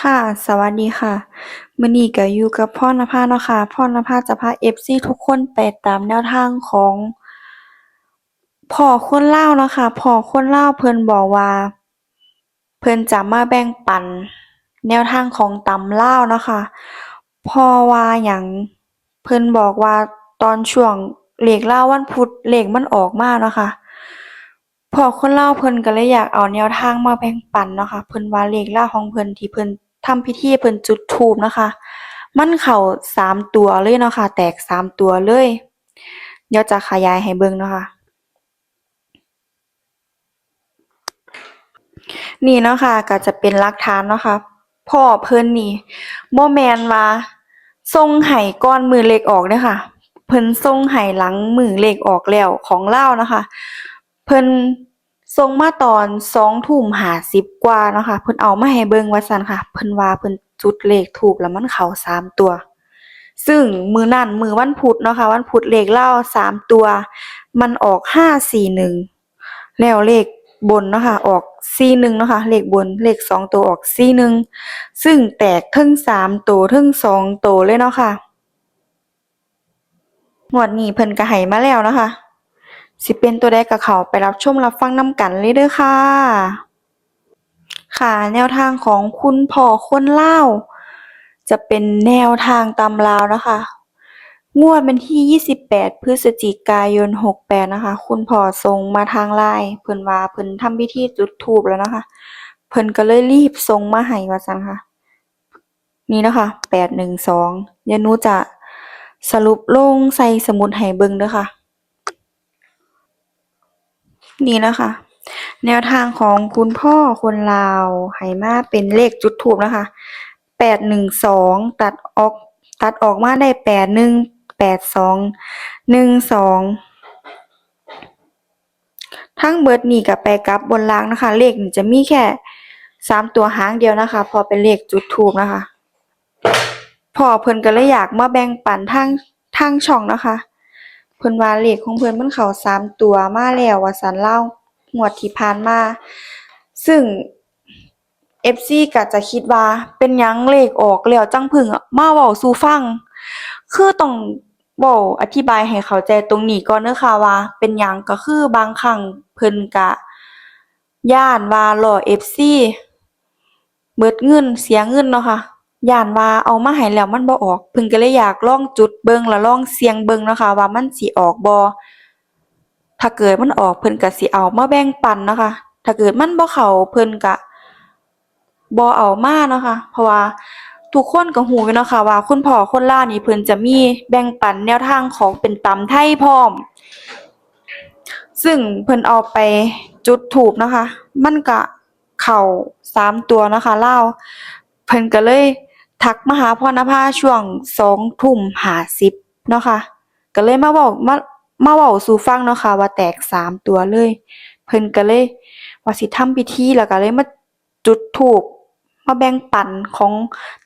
ค่ะ สวัสดีค่ะ มื้อนี้ก็อยู่กับพรณภาเนาะค่ะ พรณภาจะพา FC ทุกคนไปตามแนวทางของพ่อคนลาเนาะค่ะพ่อคนลาเพิ่นบอกว่า เพิ่นจะมาแบ่งปัน แนวทางของตำเล่าเนาะค่ะพราะว่าหยังเพิ่นบอกว่าตอนช่วงเหลขลาวันพุธเหลขมันออกมาเนาะค่ะพ่อคนลาเพิ่นก็เลยอยากเอาแนวทางมาแบ่งปันเนาะค่ะเพิ่นว่าเลขล่าของเพิ่นที่เพิ่น ทำพิธีเพิ่นจุดธูปนะคะ มันเข้าสามตัวเลยเนาะค่ะ แตกสามตัวเลย เดี๋ยวจะขยายให้เบิ่งเนาะค่ะนี่เนาะค่ะก็จะเป็นหลักฐานเนาะค่ะพ่อเพิ่นนี่บ่แมนว่าส่งให้ก่อนมือเลขออกเด้อค่ะ เพิ่นส่งให้หลังมือเลขออกแล้วของเล่านะคะ เพิ่น ส่งมาตอน2ทุ่ม50กว่าเนาะค่ะเพิ่นเอามาให้เบิ่งว่าซั่นค่ะ เพิ่นว่าเพิ่นจุดเลขธูปแล้วมันเข้าสามตัว ซึ่งมือนั้นมือวันพุธเนาะค่ะวันพุธเลขลาสามตัว มันออก541แล้วเลขบนเนาะค่ะออก41เนาะค่ะเลขบนเลขสองตัวออก41ซึ่งแตกเทิงสามตัวเทิงสองตัวเลยเนาะค่ะงวดนี้เพิ่นก็ให้มาแล้วเนาะค่ะ สิเป็นตัวใดก็เขาไปรับชมรับฟังนำกันเลยเด้อค่ะ ค่ะแนวทางของคุณพ่อคนลาจะเป็นแนวทางตำลาวนะคะ งวดวันที่ 28 พฤศจิกายน 68 นะคะ คุณพ่อส่งมาทาง LINE เพิ่นว่าเพิ่นทำพิธีจุดธูปแล้วนะคะ เพิ่นก็เลยรีบส่งมาให้ว่าซั่นค่ะ นี่นะคะ 812เดี๋ยวหนูจะสรุปลงใส่สมุดให้เบิ่งเด้อค่ะ นี่นะคะแนวทางของคุณพ่อคนลาวให้มาเป็นเลขจุดธูปนะคะ812ตัดออกตัดออกมาได้81 82 12ทั้งเบิดนี้ก็ไปกลับบนล่างนะคะ เลขนี่จะมีแค่สามตัวหางเดียวนะคะพราะเป็นเลขจุดธูปนะคะ พอเพิ่นก็เลยอยากมาแบ่งปันทางทางช่องนะคะ เพิ่นว่าเลขของเพิ่นมันเข้าสามตัวมาแล้วว่าซั่นเล่างวดที่ผ่านมา ซึ่ง FC ก็จะคิดว่าเป็นหยังเลขออกแล้วจังพึ่งมาเว้าสู่ฟัง คือต้องเว้าอธิบายให้เข้าใจตรงนี้ก่อนเด้อค่ะว่า เป็นหยังก็คือบางครั้งเพิ่นก็ย้านว่าล้อ FC เบิดเงินเสียเงินเนาะค่ะ ย้านว่าเอามาให้แล้วมันบ่ออก เพิ่นก็เลยอยากลองจุดเบิ่งแล้วลองเสี่ยงเบิ่งเนาะค่ะว่ามันสิออกบ่ถ้าเกิดมันออกเพิ่นก็สิเอามาแบ่งปันเนาะค่ะถ้าเกิดมันบ่เข้าเพิ่นก็บ่เอามาเนาะค่ะเพราะว่าทุกคนก็รู้อยู่เนาะค่ะว่าคุณพ่อคนล่านี่เพิ่นจะมีแบ่งปันแนวทางของเป็นตำไทยพร้อม ซึ่งเพิ่นเอาไปจุดธูปนะคะ มันก็เข้าสามตัวนะค่ะลาเพิ่นก็เลย ทักมาหาพรณภาช่วง2ทุ่ม50เนาะค่ะ ก็เลยมาเว้ามามาเว้าสู่ฟังเนาะค่ะ ว่าแตกสามตัวเลย เพิ่นก็เลยว่าสิทำพิธีแล้วก็เลยมาจุดธูปมาแบ่งปันของ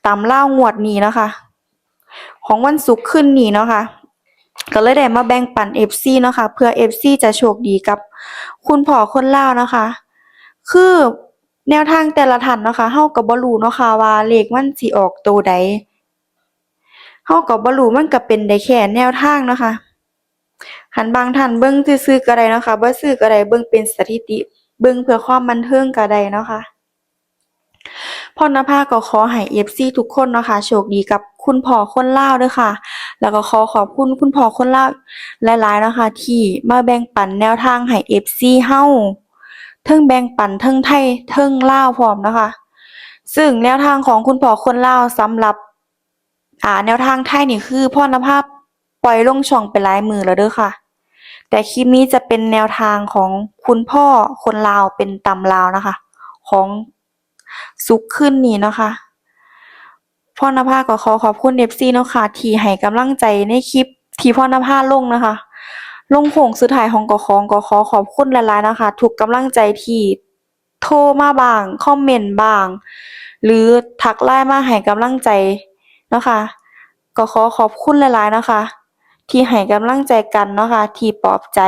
ตำลางวดนี้เนาะค่ะของวันศุกร์คืนนี้เนาะค่ะก็เลยได้มาแบ่งปัน FC เนาะค่ะเพื่อ FC จะโชคดีกับ คุณพ่อคนลานะคะ คือ แนวทางแต่ละท่านเนาะค่ะเราก็บ่รู้เนาะค่ะว่าเลขมันสิออกตัวใดเราก็บ่รู้มันก็เป็นได้แค่แนวทางเนาะค่ะคันบางท่านเบิ่งซื่อๆก็ได้เนาะค่ะบ่ซื้อก็ได้เบิ่งเป็นสถิติ เบิ่งเพื่อความบันเทิงก็ได้เนาะค่ะพรณภาก็ขอให้ FC ทุกคนเนาะค่ะโชคดีกับคุณพ่อคนลาด้อค่ะ แล้วก็ขอขอบคุณคุณพ่อคนลาหลายๆเนาะค่ะที่มาแบ่งปันแนวทางให้ FC เรา เทิงแบ่งปันเทิงไทยเทิงลาวพร้อมนะคะ ซึ่งแนวทางของคุณพ่อคนลาวสำหรับ อ่า แนวทางไทยนี่คือพรณภาพปล่อยลงช่องไปหลายมือแล้วเด้อค่ะ แต่คลิปนี้จะเป็นแนวทางของคุณพ่อคนลาวเป็นตำลาวนะคะ ของศุกร์คืนนี้เนะคะพรณภาก็ขอขอบคุณ FC เนาะค่ะที่ให้กำลังใจในคลิปที่พรณภาลงนะคะ ลงโค้งสุดท้ายของกของก็ขอขอบคุณหลายๆนะคะ ทุกกำลังใจที่โทรมาบ้าง คอมเมนต์บ้าง หรือทัก LINE มาให้กำลังใจนะคะก็ขอขอบคุณหลายๆนะคะ ที่ให้กำลังใจกันนะคะที่ปลอบใจ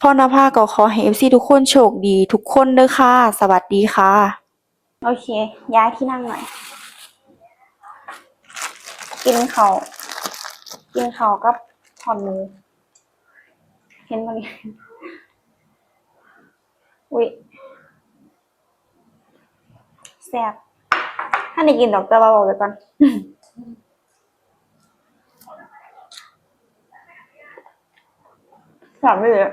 พรณภาก็ขอให้ FC ทุกคนโชคดีทุกคนเด้อค่ะ สวัสดีค่ะ โอเค ย้ายที่นั่งหน่อย กินเขาวกินเขาวกับ ถอนหมูเห็นตรงนี้อุ้ยแซ่บถ้าได้กินดอกตะวันบอกไปก่อนแซ่บไม่เลย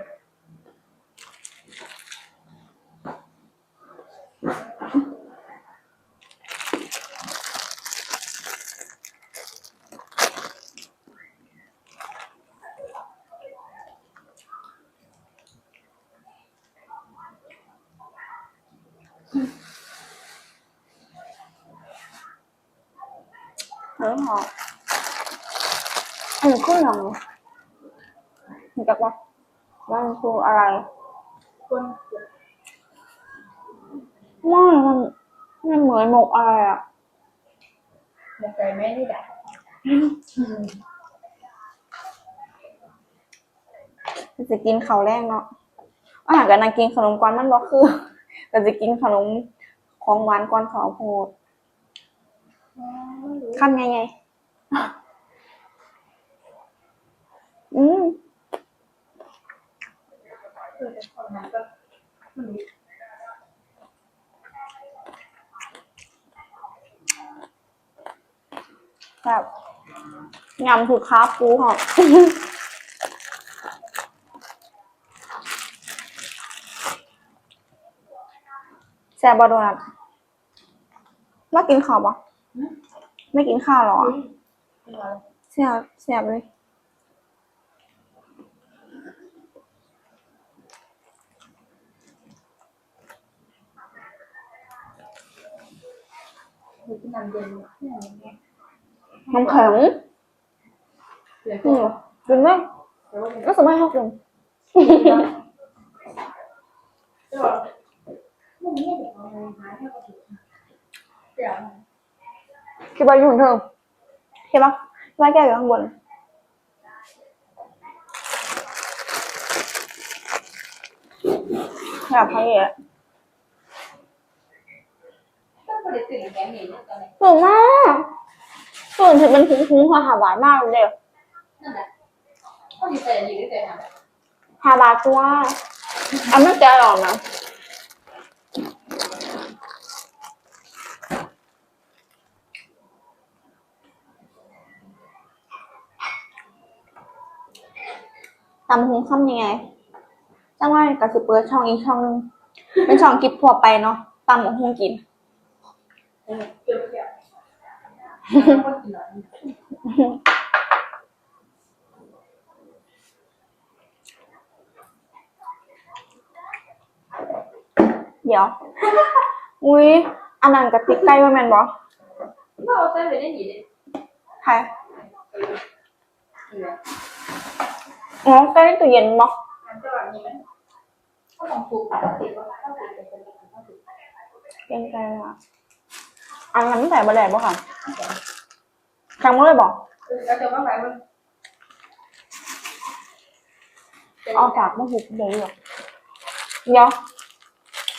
เนื้อหอมอันนี้คืออย่างเห็นจักว่ามันคืออะไรก้นไม่มันมันเหมือนหมกอะไรอะหมกไก่แม่นี่แหละจะกินข้าวแรกเนาะอาหารกับนางกินขนมกวนมันบ่คือแต่จะกินขนมของหวานก่อนข้าวโพด ขั้นไงไง อืมแบบยำคือค้าปูค่ะแซ่บบอโดนัทม่กินข้าวปะ ไม่กินข้าวเหรอเสียบเสียบเลยมีที่น้ำเย็นเนี่ยอย่างเงี้ยน้ำแข็งเดี๋ยวอืมกินได้แต่ว่าก็สบายชอบกินเดี๋ยวพวกนี้เด็กเอาอะไรมาให้เขาดูเดี๋ยว คิดว่าอยู่ของเธอเห็นปะคิดว่าแก้วอยู่ข้างบนแบบพะเยะต้องไปตื่นแกงหนีตอนไหนสูงมากส่วนถึงเป็นคุ้งๆค่ะหาหวานมากเลยนั่นแหละเขาดีใจดีใจทำหาบาตัวอันไม่แกหรอกนะ ตำหุงคำยังไงจังว่าก็สิเปิดช่องอีกช่องหนึงเป็นช่องกิบทั่วไปเนาะตำหุงกินเออเกี่ยวกับคนกินหน่อยเดี๋ยว อุ้ยอันนั้นกับติ๊กไก่ว่าแมนบอก็เอาใส่ไว้ในนี้เลยใคร เอออ๋อไก่ตู้เย็ น้องปลูกปกติว่าถ้าปลูกเป็นเป็นเป็นถ้าปลูกเป็นไก่ะอันนั้นใส่บะแดดบ่ค่ะครั้งเมื่อเลยบอกเออแล้วจาฝากมาหุบเดี๋ยวเดี๋ยวเดี๋ยว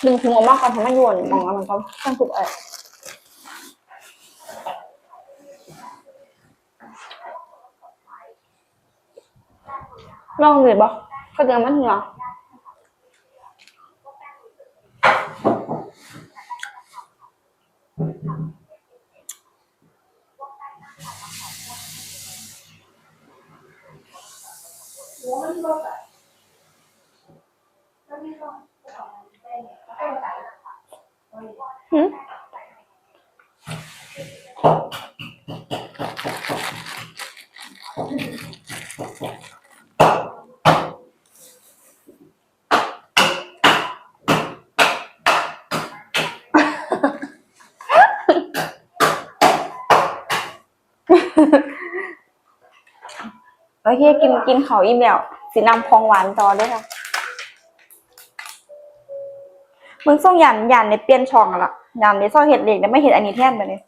ดึงถุงออกมาก่อนทำให้ยวนมองแล้วมันก็ต้องสุกเออ ลองเลยบอกก็จะมันเหรอ หัวมันก็แบบมันไม่ต้องเอาไปเนี่ยให้มันใส่ หึ โอเคกินกินเขาวอิ่มแล้วสินำของหวานต่อด้วยค่ะมึงส่งยันยันในเปลี่ยนช่องอะละยันในซ่อเห็ดเหล็กแต่ไม่เห็นอันนี้แทนไปเลย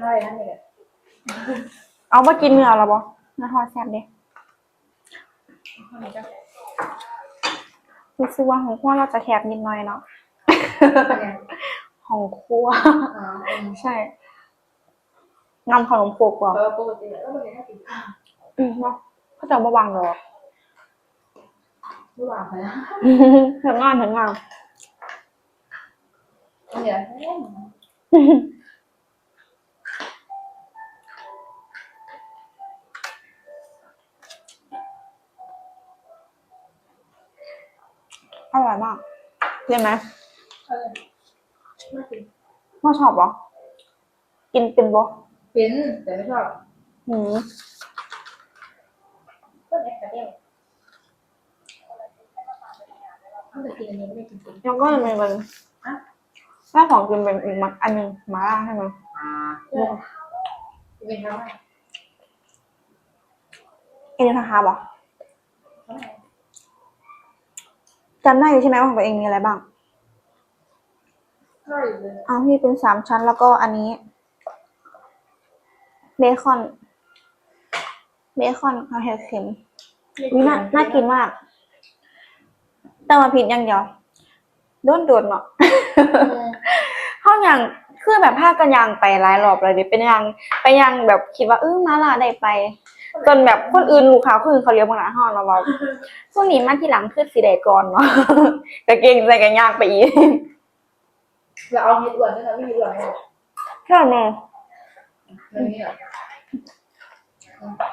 ได้นั่นเองเอามากินเนื้อแล้วบ่นะฮอดแซ่บเด้รู้สึกว่าของครัวเราจะแคบนิดหน่อยเนาะ ของครัวอ๋ออืมใช่นำขนมโคกกว่าเพราะว่าปกติแล้วมันเป็นแค่กินข้าวอืมเนาะเขาจะมาวางหรอกระหว่างไปนะถึงงานถึงงานเดี๋ยวแม่งอร่อยมากเรียนไหมเออ ไม่กินพ่อชอบเหรอ กินเป็นบ่เป็นแต่ไม่ชอบอืมก็แอบกระเดี่ยวถ้าจะกินอันนี้ไม่ได้กินจริงแล้วก็จะมีเป็นอะถ้าของกินเป็นอีกมักอันหนึงหมาล่าใช่ไหมเออเป็นทำไมเอ็นนะคะบอกทำไมจำได้อยู่ใช่ไหมว่าของตัวเองมีอะไรบ้างข้าวอยู่ เลยอ้าวพี่เป็นสามชั้นแล้วก็อันนี้ เบคอน เบคอนข้าวเห็ดเข็มวิน่าน่ากินมาก แต่มาผิดอย่างเดียวโดนโดนเนาะเออห้องอย่างคือแบบผ้ากันยางไปหลายรอบเลยเดิเป็นยังไปยังแบบคิดว่าเออมาละได้ไปจนแบบคนอื่นลูกค้าคนอื่นเขาเลี้ยงมาหน้าห้องเราเราช่วงนี้มาที่หลังคือสีแดงก่อนเนาะแต่เก่งใจกันยางไปอีก เราเอาเห็ดอ้วนด้วยนะไม่มีอ้วนเลยใช่ไหมมันมีอะ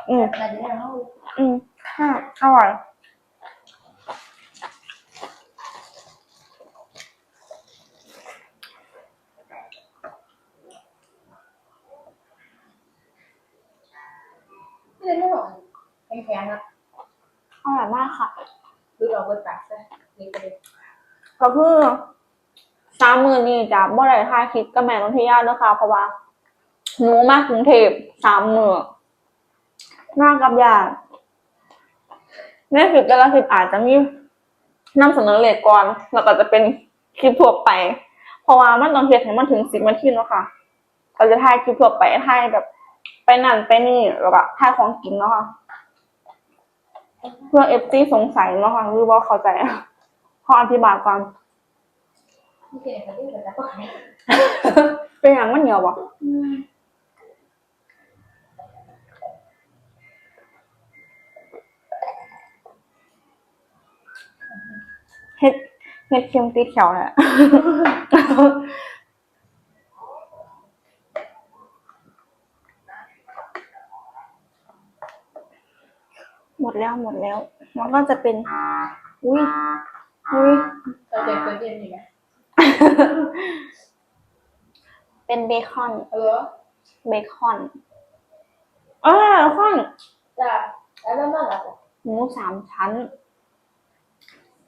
อืมแต่จะได้เอาอืมค่ะอร่อยไม่ได้ไม่หรอกแข็งๆนะอร่อยมากค่ะ ดูเราเปิดปากซะนี่ก็เลยก็คือ สามมือนี่จะบ่ได้ค่าคลิปกับแม่น้องที่ญาติด้วยค่ะ เพราะว่าหนูมากรุงเทพสามมือมากับญาติแม่คลิปแต่ละคลิปอาจจะมีนำเสนอเลทก่อนแล้วก็จะเป็นคลิปทั่วไป เพราะว่ามันต้องเฮ็ดให้มันถึงสิบนาทีเนาะค่ะก็จะถ่ายคลิปทั่วไปถ่ายแบบไปนั่นไปนี่แล้วก็ถ่ายของกินเนาะค่ะเพื่อเอฟซีสงสัยเนาะค่ะหรือว่าเข้าใจขออธิบายก่อน นี่เป็นอะไรที่แบบก็ขายเป็นอย่างมันเหนียวบ่เฮ็ดเฮ็ดเค็มติดแถวแหละหมดแล้วหมดแล้ว มันก็จะเป็น อุ้ยอุ้ยเราเด็กเกินเย็นอยู่ไหม เป็นเบคอนเออเบคอนเออเบคอนจ้ะแล้วแล้วมันหลับหมูสามชั้น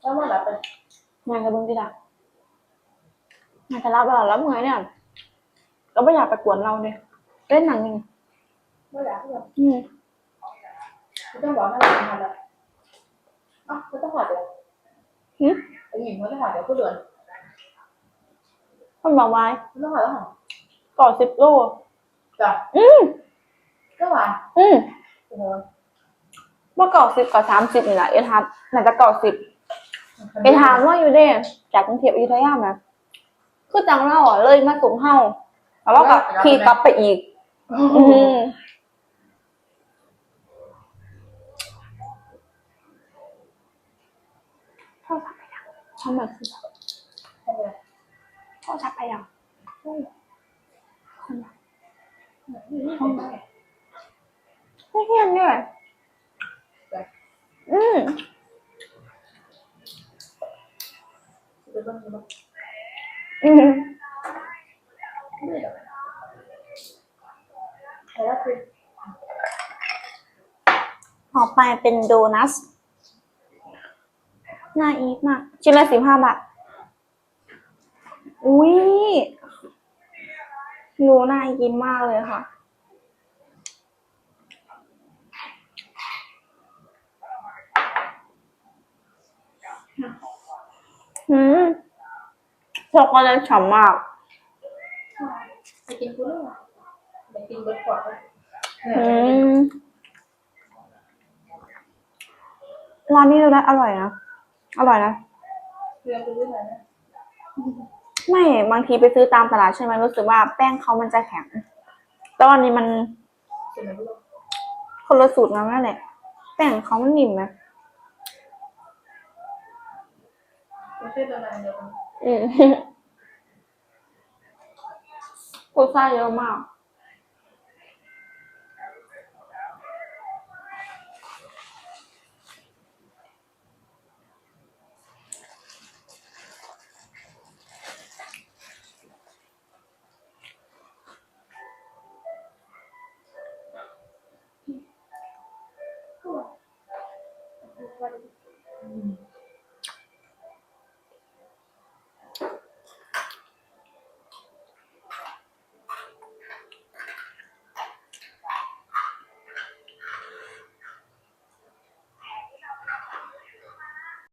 แล้วมันหลับไปงานกระเบื้องที่ละงานจะรับเราแล้วเมื่อยเนี่ยเราไม่อยากไปกวนเราเนี่ยเล่นหนังนี่ไม่หลับเลยอืมไม่ต้องบอกให้เราทำแล้วอะไม่ต้องหอดเดี๋ยวหึไอ้หญิงไม่ต้องหอดเดี๋ยวก็เดือน คนบอกไว้ไม่ต้องหอดแล้วหรอก่อสิบโลจ้ะอืมก็ว่าอืมโอ้โหเมื่อก่อสิบก่อสามสิบนี่แหละเอทับน่าจะก่อสิบไปถามว่าอยู่เด้จากกรุงเทพอยุธยาไหมคือจังเราอะเลยมาสูงเฮาแล้วเราก็ขี่กลับไปอีก อืมโทรศัพท์ไปยังช่างมันคือ โทรศัพท์ไปยังอืมคนละไม่เห็นเนี่ยอืมอืมแล้วคือต่อไปเป็นโดนัทน่าอีทมากชิ้นละสิบห้าบาท อุ้ยดูน่ากินมากเลยค่ะ อืมช็อกโกแลตฉ่ำมาก ไปกินกุ้งไปกินเบิร์ดฟอร์ดอืมร้านนี้ดูนะอร่อยนะ อร่อยนะเรียนไปเรื่อยๆนะ ไม่บางทีไปซื้อตามตลาดใช่ไหมรู้สึกว่าแป้งเขามันจะแข็งแต่วันนี้มันเสร็จแล้วลูกคนละสูตรกันนั่นแหละแป้งเขามันนิ่มนะประเทศอะไรเดียวกันอืมกูซ่าเยอะมาก